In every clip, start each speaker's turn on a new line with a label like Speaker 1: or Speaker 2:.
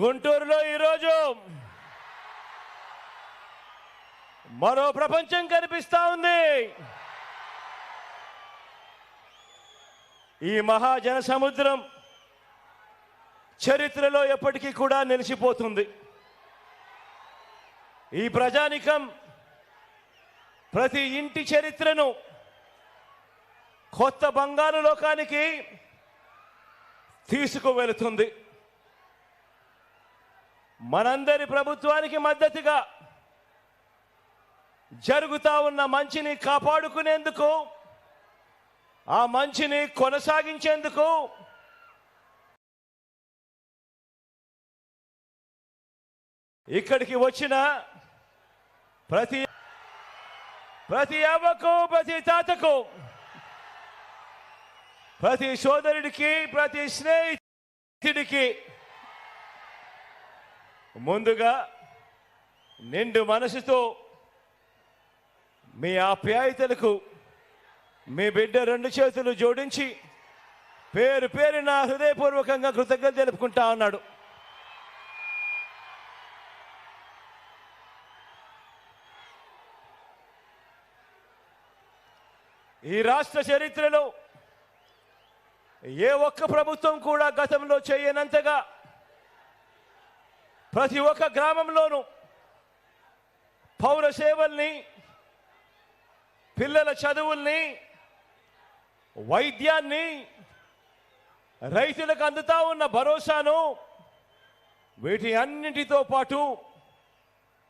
Speaker 1: గుంటూరులో ఈరోజు మరో ప్రపంచం కనిపిస్తా ఉంది. ఈ మహాజన సముద్రం చరిత్రలో ఎప్పటికీ కూడా నిలిచిపోతుంది. ఈ ప్రజానికం ప్రతి ఇంటి చరిత్రను కొత్త బంగారు లోకానికి తీసుకువెళుతుంది. మనందరి ప్రభుత్వానికి మద్దతుగా జరుగుతా ఉన్న మంచిని కాపాడుకునేందుకు ఆ మంచిని కొనసాగించేందుకు ఇక్కడికి వచ్చిన ప్రతి ప్రతి అవ్వకు ప్రతి తాతకు ప్రతి సోదరుడికి ప్రతి స్నేహితుడికి ముందుగా నిండు మనసుతో మీ ఆప్యాయతలకు మీ బిడ్డ రెండు చేతులు జోడించి పేరు పేరు నా హృదయపూర్వకంగా కృతజ్ఞత తెలుపుకుంటా ఉన్నాడు. ఈ రాష్ట్ర చరిత్రలో ఏ ఒక్క ప్రభుత్వం కూడా గతంలో చేయనంతగా ప్రతి ఒక్క గ్రామంలోనూ పౌర సేవల్ని పిల్లల చదువుల్ని వైద్యాన్ని రైతులకు అందుతా ఉన్న భరోసాను వీటి అన్నింటితో పాటు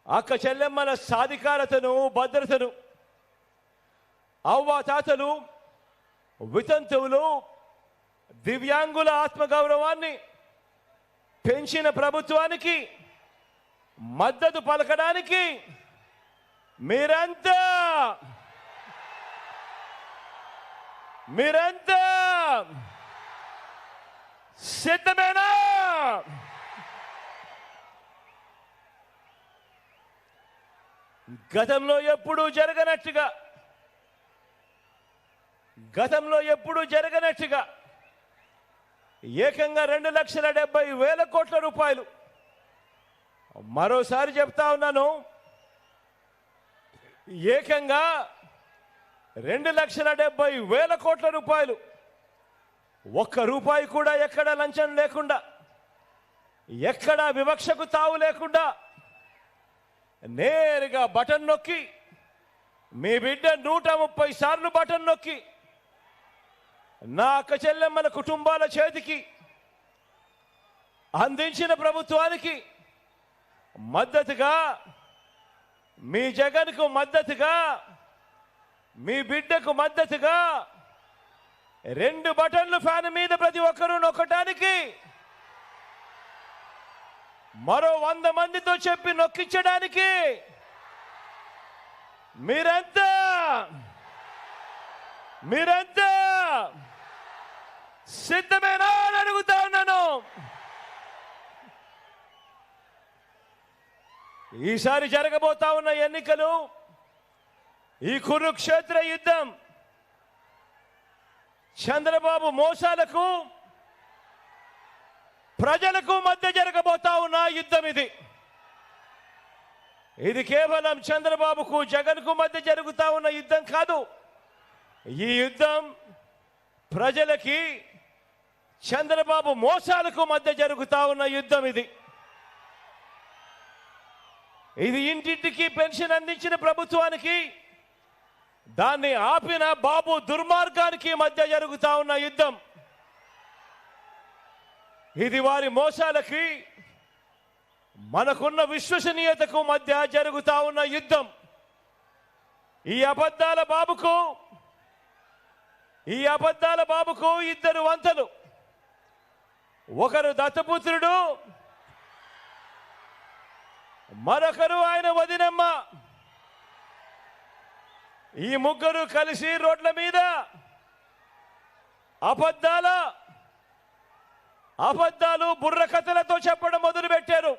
Speaker 1: అక్క చెల్లెమ్మల సాధికారతను భద్రతను అవ్వాతాతలు వితంతువులు దివ్యాంగుల ఆత్మగౌరవాన్ని పెంచిన ప్రభుత్వానికి మద్దతు పలకడానికి మీరంతా మీరంతా సిద్ధమేనా? గతంలో ఎప్పుడూ జరగనట్టుగా గతంలో ఎప్పుడూ జరగనట్టుగా ఏకంగా రెండు లక్షల డెబ్బై వేల కోట్ల రూపాయలు. మరోసారి చెప్తా ఉన్నాను. ఏకంగా రెండు లక్షల డెబ్బై వేల కోట్ల రూపాయలు. ఒక్క రూపాయి కూడా ఎక్కడ లంచం లేకుండా ఎక్కడ వివక్షకు తావు లేకుండా నేరుగా బటన్ నొక్కి మీ బిడ్డ నూట ముప్పై సార్లు బటన్ నొక్కి నా చెల్లెమ్మల కుటుంబాల చేతికి అందించిన ప్రభుత్వానికి మద్దతుగా మీ జగన్కు మద్దతుగా మీ బిడ్డకు మద్దతుగా రెండు బటన్లు ఫ్యాన్ మీద ప్రతి ఒక్కరూ నొక్కటానికి మరో వంద మందితో చెప్పి నొక్కించడానికి మీరంతా? మీరంతా? సిద్ధమేనా అని అడుగుతా ఉన్నాను ఈసారి జరగబోతా ఉన్న ఎన్నికలు ఈ కురుక్షేత్ర యుద్ధం చంద్రబాబు మోసాలకు ప్రజలకు మధ్య జరగబోతా ఉన్న యుద్ధం ఇది. ఇది కేవలం చంద్రబాబుకు జగన్కు మధ్య జరుగుతా ఉన్న యుద్ధం కాదు. ఈ యుద్ధం ప్రజలకి చంద్రబాబు మోసాలకు మధ్య జరుగుతా ఉన్న యుద్ధం ఇది. ఇది ఇంటింటికి పెన్షన్ అందించిన ప్రభుత్వానికి దాన్ని ఆపిన బాబు దుర్మార్గానికి మధ్య జరుగుతా ఉన్న యుద్ధం. ఇది వారి మోసాలకి మనకున్న విశ్వసనీయతకు మధ్య జరుగుతా ఉన్న యుద్ధం. ఈ అబద్ధాల బాబుకు ఈ అబద్ధాల బాబుకు ఇద్దరు వంతలు. ఒకరు దత్తపుత్రుడు మరొకరు ఆయన వదినమ్మ. ఈ ముగ్గురు కలిసి రోడ్ల మీద అబద్ధాల అబద్ధాలు బుర్ర కథలతో చెప్పడం మొదలు పెట్టారు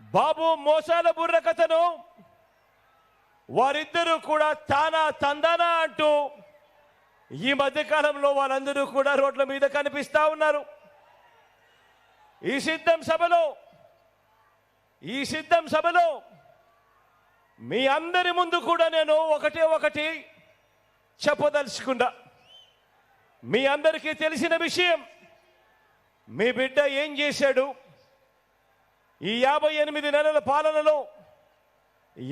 Speaker 1: బాబు మోసాల బుర్ర కథను వారిద్దరూ కూడా తానా తందానా అంటూ ఈ మధ్య కాలంలో వాళ్ళందరూ కూడా రోడ్ల మీద కనిపిస్తా ఉన్నారు. ఈ సిద్ధం సభలో ఈ సిద్ధం సభలో మీ అందరి ముందు కూడా నేను ఒకటే ఒకటి చెప్పదలుచుకున్నా. మీ అందరికీ తెలిసిన విషయం మీ బిడ్డ ఏం చేశాడు? ఈ యాభై ఎనిమిది నెలల పాలనలో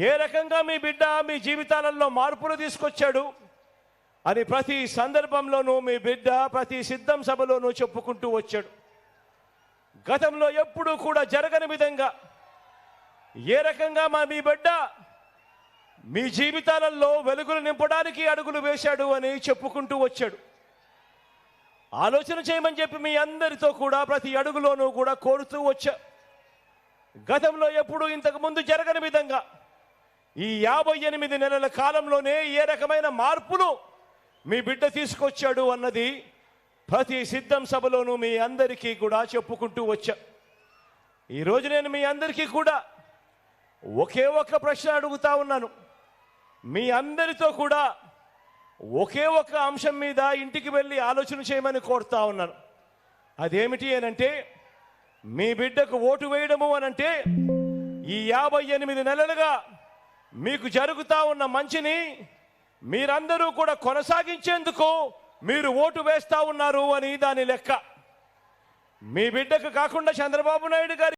Speaker 1: ఏ రకంగా మీ బిడ్డ మీ జీవితాలలో మార్పులు తీసుకొచ్చాడు? అని ప్రతి సందర్భంలోనూ మీ బిడ్డ ప్రతి సిద్ధం సభలోనూ చెప్పుకుంటూ వచ్చాడు. గతంలో ఎప్పుడూ కూడా జరగని విధంగా ఏ రకంగా మా మీ బిడ్డ మీ జీవితాలలో వెలుగులు నింపడానికి అడుగులు వేశాడు అని చెప్పుకుంటూ వచ్చాడు. ఆలోచన చేయమని చెప్పి మీ అందరితో కూడా ప్రతి అడుగులోనూ కూడా కోరుతూ వచ్చా. గతంలో ఎప్పుడు ఇంతకుముందు జరగని విధంగా ఈ యాభై ఎనిమిది నెలల కాలంలోనే ఏ రకమైన మార్పులు మీ బిడ్డ తీసుకొచ్చాడు అన్నది ప్రతి సిద్ధం సభలోనూ మీ అందరికీ కూడా చెప్పుకుంటూ వచ్చా. ఈరోజు నేను మీ అందరికీ కూడా ఒకే ఒక ప్రశ్న అడుగుతా ఉన్నాను. మీ అందరితో కూడా ఒకే ఒక అంశం మీద ఇంటికి వెళ్ళి ఆలోచన చేయమని కోరుతా ఉన్నాను. అదేమిటి అనంటే మీ బిడ్డకు ఓటు వేయడము అనంటే ఈ యాభై ఎనిమిది నెలలుగా మీకు జరుగుతూ ఉన్న మంచిని మీరందరూ కూడా కొనసాగించేందుకు మీరు ఓటు వేస్తా ఉన్నారు అని దాని లెక్క. మీ బిడ్డకు కాకుండా చంద్రబాబు నాయుడు గారి